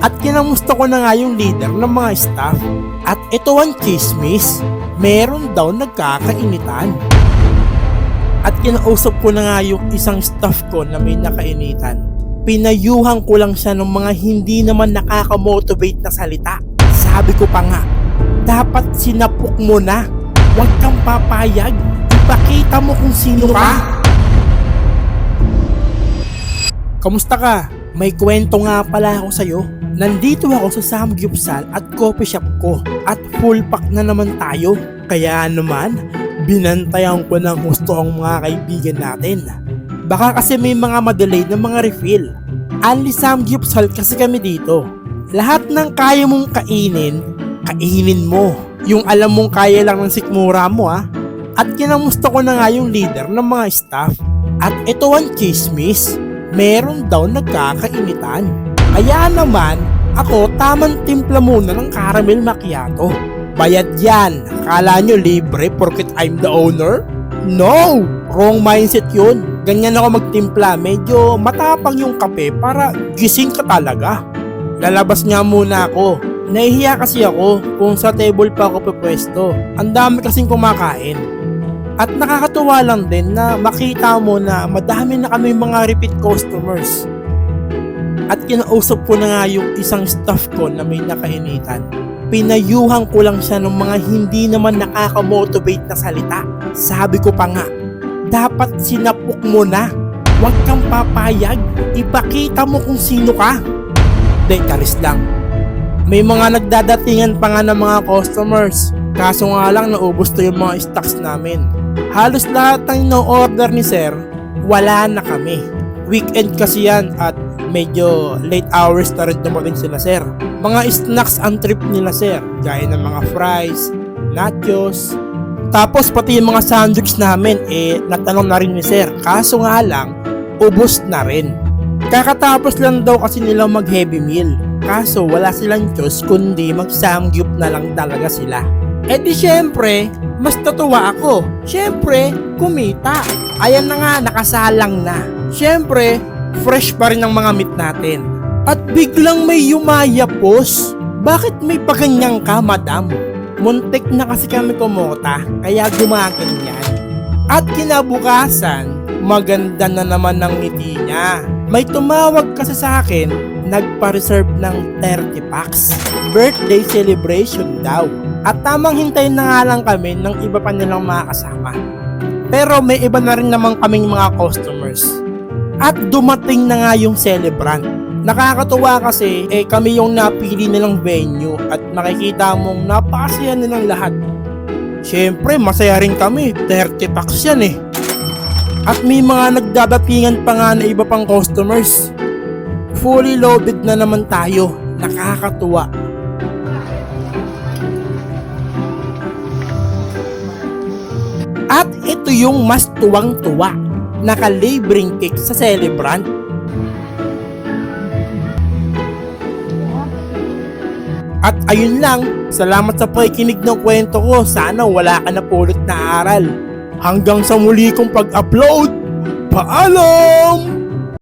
At kinamusta ko na nga yung leader ng mga staff. At ito ang chismis, meron daw nagkakainitan. At kinausap ko na nga yung isang staff ko na may nakainitan. Pinayuhan ko lang siya ng mga hindi naman nakaka-motivate na salita. Sabi ko pa nga, dapat sinapok mo na. Huwag kang papayag. Ipakita mo kung sino ka. Kamusta ka? May kwento nga pala ako sa'yo. Nandito ako sa Samgyupsal at coffee shop ko at full pack na naman tayo. Kaya naman, binantayan ko ng gusto ang mga kaibigan natin. Baka kasi may mga madelay na mga refill. Only Samgyupsal kasi kami dito. Lahat ng kaya mong kainin, kainin mo. Yung alam mong kaya lang ng sikmura mo ah. At kinamusta ko na nga yung leader ng mga staff. At ito ang chismis, meron daw nagkakainitan. Kaya naman, ako tamang timpla muna ng caramel macchiato. Bayad yan. Akala nyo libre porket I'm the owner? No! Wrong mindset yun. Ganyan ako magtimpla. Medyo matapang yung kape para gising ka talaga. Lalabas nga muna ako. Nahihiya kasi ako kung sa table pa ako pupwesto. Ang dami kasing kumakain. At nakakatuwa lang din na makita mo na madami na kami mga repeat customers. At kinausap ko na nga yung isang staff ko na may nakainitan. Pinayuhan ko lang siya ng mga hindi naman nakaka-motivate na salita. Sabi ko pa nga, dapat sinapok mo na. Huwag kang papayag. Ipakita mo kung sino ka. Day, talis lang. May mga nagdadatingan pa nga ng mga customers. Kaso nga lang naubos to yung mga stocks namin. Halos lahat ng no-order ni sir, wala na kami. Weekend kasi yan at medyo late hours na rin dumating sila sir. Mga snacks ang trip nila sir, gaya ng mga fries, nachos, tapos pati yung mga sandwich namin eh natanong na rin ni sir. Kaso nga lang, ubos na rin. Kakatapos lang daw kasi nila mag heavy meal. Kaso wala silang choice kundi mag samgyup na lang talaga sila. Eh di syempre, mas natuwa ako. Syempre, kumita. Ayan na nga, nakasalang na. Syempre, fresh pa rin ang mga meat natin. At biglang may yumayapos. Bakit may paganyang ka, madam? Muntik na kasi kami kumota, kaya gumaganyan. At kinabukasan, maganda na naman ng ngiti niya. May tumawag kasi sa akin, nagpa-reserve ng 30 packs. Birthday celebration daw. At tamang hintayin na nga lang kami ng iba pa nilang mga kasama. Pero may iba na rin naman kaming mga customers. At dumating na nga yung celebrant. Nakakatuwa kasi eh kami yung napili nilang venue at makikita mong napakasaya nilang lahat. Siyempre, masaya rin kami. 30 packs yan eh. At may mga nagdadatingan pa nga na iba pang customers. Fully loaded na naman tayo. Nakakatuwa. At ito yung mas tuwang-tuwa. Naka-laboring cake sa celebrant. At ayun lang, salamat sa pakikinig ng kwento ko. Sana wala ka na pulot na aral. Hanggang sa muli kong pag-upload. Paalam!